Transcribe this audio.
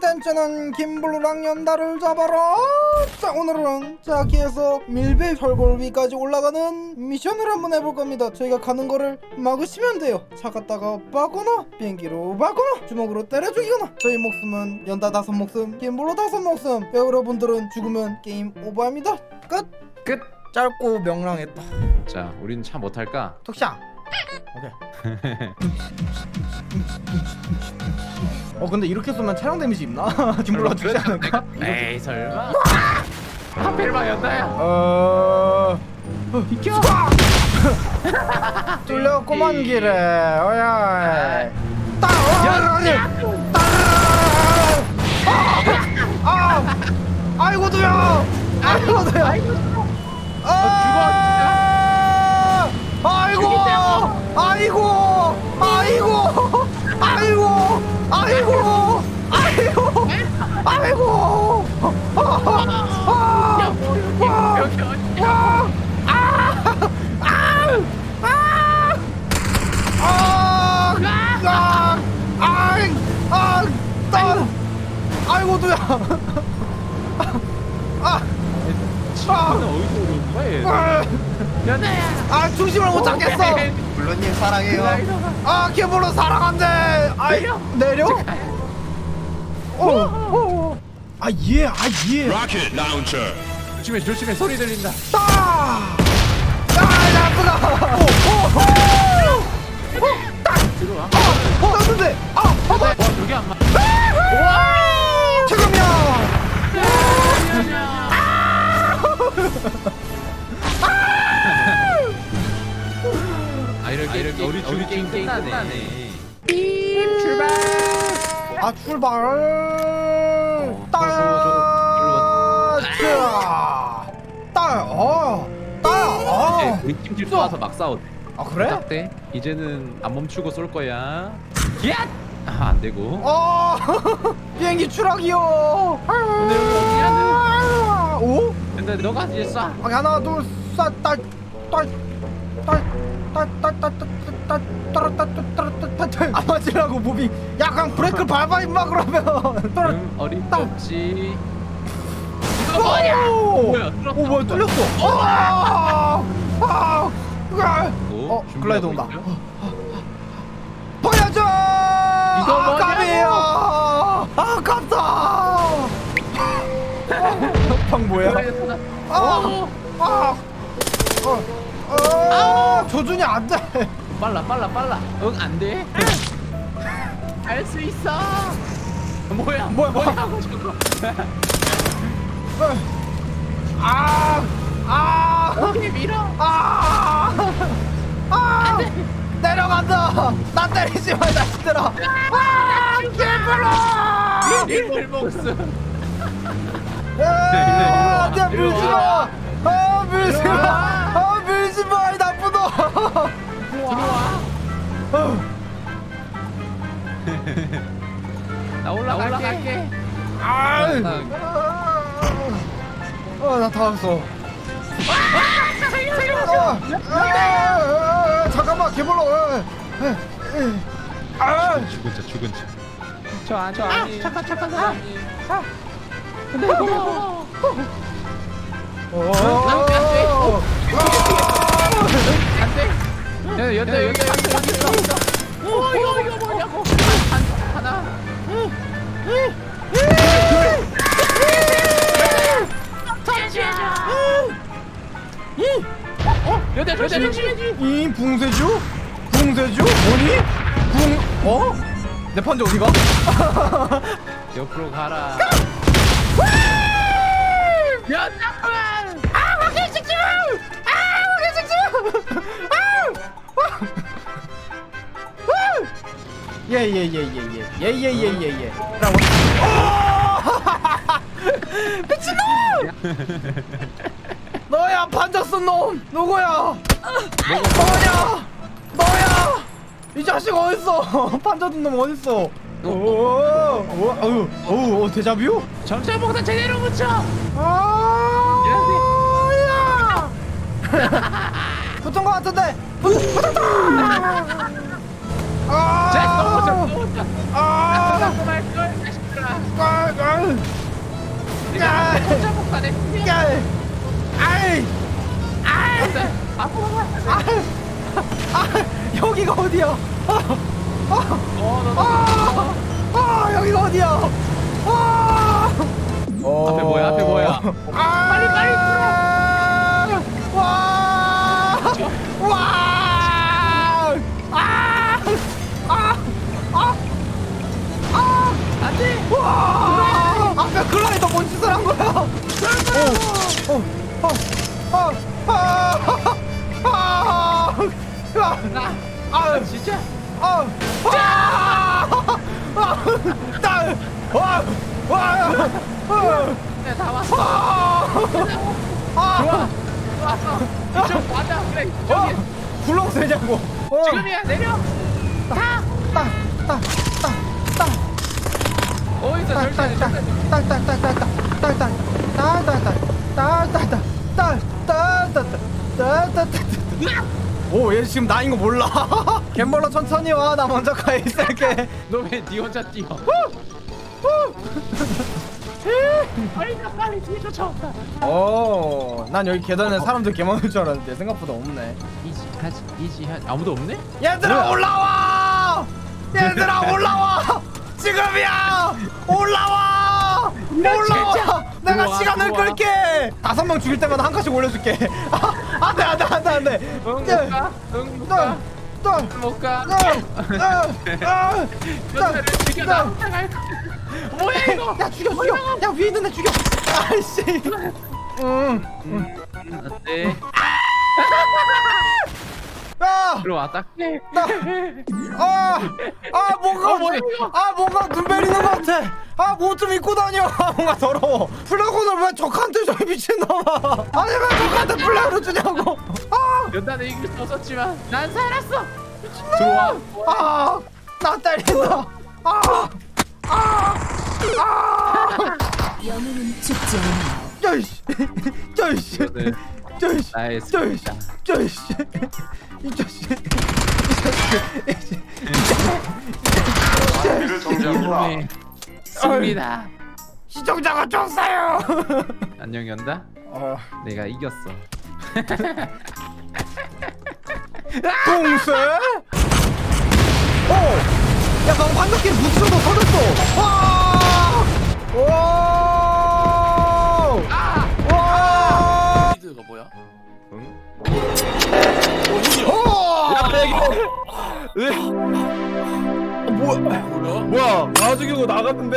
땐째는 김블루랑 연달을 잡아라. 자 오늘은 자 기에서 밀배 철골 위까지 올라가는 미션을 한번 해볼 겁니다. 저희가 가는 거를 막으시면 돼요. 차 갔다가 빠거나 비행기로 빠거나 주먹으로 때려 죽이거나. 저희 목숨은 연다 다섯 목숨 김블루 다섯 목숨. 여러분들은 죽으면 게임 오버합니다. 끝. 끝. 짧고 명랑했다. 자, 우린 차뭐 탈까? 톡샤. 오케이 어 근데 이렇게 쏘면 차량 데미지 있나? 김블루가 죽지 않을까? 에이 설마. 하필 마였나요? 어... 비켜! 뚫렸구만 길에 어야 따! 어이, 따! 아! 아! 아이고 두야! 아이고 두야! 아! 아이고! 아이고! 아이고! 아이고! 아이고! 아이고! 아! 여기 어디? 아! 아! 아! 아! 아! 아! 아! 딴! 아이고 두야! 아! 차는 어디서 오는 거야? 얘? 아! 연아야. 아 중심을 못 잡겠어! 블루님 사랑해요. 아 개불로 사랑한대! 아이 내려. 내려? 어, 어, 아 예, 아 예. Rocket launcher. 조심해, 조심해. 소리 들린다. 따! 아 나쁘다. 오, 오, 오. 따! 들어와. 어, 어, 땄는데. 아, 어, 봐. 와, 여기 안 맞. 지 아 이렇게 이렇게 우리 우리 게임 끝나네. 아 출발. 따! 저, 자. 따! 어. 따! 어. 우리 팀킬 쏘아서 막 싸워. 아 그래? 때 이제는 안 멈추고 쏠 거야. 야! 아, 안 되고. 어. 비행기 추락이요. 근데 여기 어디야? 아, 오? 근데 너가 이제 쏴. 아, 하나 둘셋딸딸 안 맞으라고 무빙 야 그냥 브레이크 밟아 임마 그러면. 음, 어림없지. 뭐냐 뭐야, 오 뭐야? 뚫렸어. 아, 아, 아. 오, 어 글라이더 온다. 준비하고 있죠? 보여줘 이거 뭐냐고? 아깝이에요. 아깝다. 방 뭐야? 글라이더 아, 아, 어, 어, 조준이 안 돼. 빨라 빨라 빨라 응 안돼 할 수 있어 뭐야 뭐야, 뭐야. 하고 저거 아, 아, 어떻게 밀어 아, 아, 내려간다. 나 때리지 마, 자식들아. 아, 개불러. 일본 목숨 아, 내 이리 밀지 와. 마. 아, 밀지 마. 와. 아, 마, 이 나쁜 놈. 들어와 어, 나 올라갈게. 아, 나- 어, 나 다 왔어. 어, 아, 아, 잠깐만 개불러. 어, 에, 에. 아, 죽은 자 죽은 자 저 아니 저 아니 착한 착한 사람이 근데 이거 어, 안돼 여기 여기 여기 여기 있어 오 이거 이거 뭐냐고 한 하나 어? 여대 여대 조심해지 이 붕세주? 붕세주? 뭐니? 붕 어? 내 판자 어디가? 옆으로 가라 야 잠깐만 아, 확인 찍지 마! 아, 확인 찍지 마! 아! 예예예예예 예예예예예 라고 미친놈! 너야 쓴 놈! 누구야? 너냐? 너야! 이 자식 어딨어? 판자 든놈 어딨어? 오, 오, 어우, 어우, 어, 데자뷰? 정찰봉단 제대로 붙여 아, 야! 붙은 거 같은데. 붙, 붙었다! 아, 자 넘어져 넘어져. 아, 말걸 자식들아 아, 내가 혼자 못 가네. 야, 아이, 안돼. 앞으로 가. 아, 여기가 어디야? 아, 어, 너, 너. 아, 아, 여기가 어디야? 아, 앞에 뭐야? 앞에 클라이더 뭔 짓을 한 거야? 어, 어, 어, 어, 아, 아, 아, 나. 아, 진짜. 아, 아, 아, 딸, 와, 와, 아, 내가 다 왔어. 아. 왔어. 이쪽 맞아. 그래. 저기. 굴렁쇠냐고? 어, 지금이야. 내려. 타. 따, 따, 따, 따. 어디서 절대 절대. 오얘 지금 나인 거 몰라 갬벌러 천천히 와나 먼저 가 있을게 너왜 니 혼자 뛰어? 빨리 가 빨리 뒤에 쫓아온다. 오난 여기 계단에 사람들 개 많을 줄 알았는데 생각보다 없네 이지 하지 이지 하지 아무도 없네? 얘들아? 올라와 얘들아 올라와 지금이야! 올라와! 올라와. 내가 시간을. 끌게! 다섯 명 죽일 때마다 한 칸씩 올려줄게. 아, 안 돼 안 돼 안 돼 안 돼. 응 못 가? 응 못가? 못가? 여자를 죽여 나 혼자 갈 거야. 뭐야 이거? 야 죽여 죽여. 야 위에 있는 애 죽여. 아이씨. 응. 안돼. 아, 들어와 딱. 아, 아 뭔가 어, 뭐야, 이거? 아 뭔가 눈 베리는 것 같아. 아 뭐 좀 입고 다녀. 아, 뭔가 더러워. 플라곤을 왜 적한테 줘 미친놈아? 아니 왜 적한테 플라곤을 주냐고. 연단에 이길 수 없었지만 난 살았어. 좋아. 아아나 때린다. 아, 영웅은 죽지 않아. 야이씨. 야이씨. 이거는 야이씨 나의 야이씨. 승리다. 야이씨 이 자식 이 몸의 승리다. 시청자가 줬어요 안녕 연다. 어 내가 이겼어. 동세? 어! 야, 방 반갑게 무스도 터졌어! 와! 어! 뭐